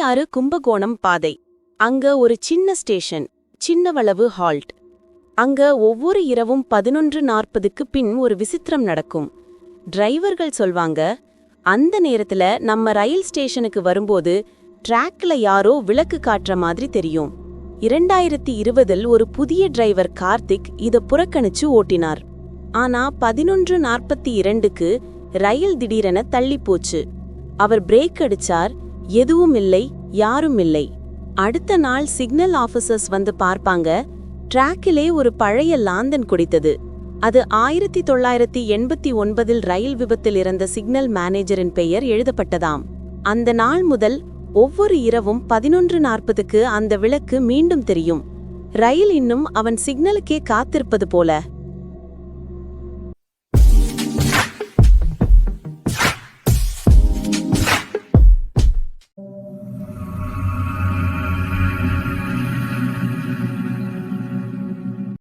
அடையாறு கும்பகோணம் பாதை. அங்க ஒரு சின்ன ஸ்டேஷன் சின்னவளவு ஹால்ட். அங்க ஒவ்வொரு இரவும் பதினொன்று நாற்பதுக்கு பின் ஒரு விசித்திரம் நடக்கும். டிரைவர்கள் சொல்வாங்க அந்த நேரத்துல நம்ம ரயில் ஸ்டேஷனுக்கு வரும்போது ட்ராக்ல யாரோ விளக்கு காட்டுற மாதிரி தெரியும். இரண்டாயிரத்தி இருபதில் ஒரு புதிய டிரைவர் கார்த்திக் இதை புறக்கணிச்சு ஓட்டினார். ஆனா பதினொன்று நாற்பத்தி இரண்டுக்கு ரயில் திடீரென தள்ளி போச்சு. அவர் பிரேக் அடிச்சார் எதுவும் இல்லை யாரும் இல்லை அடுத்த நாள் சிக்னல் ஆபீசர்ஸ் வந்து பார்ப்பாங்க. ட்ராக்கிலே ஒரு பழைய லாந்தன் குடித்தது. அது ஆயிரத்தி தொள்ளாயிரத்தி எண்பத்தி ஒன்பதில் ரயில் விபத்தில் இறந்த சிக்னல் மேனேஜரின் பெயர் எழுதப்பட்டதாம். அந்த நாள் முதல் ஒவ்வொரு இரவும் பதினொன்று நாற்பதுக்கு அந்த விளக்கு மீண்டும் தெரியும். ரயில் இன்னும் அவன் சிக்னலுக்கே காத்திருப்பது போல.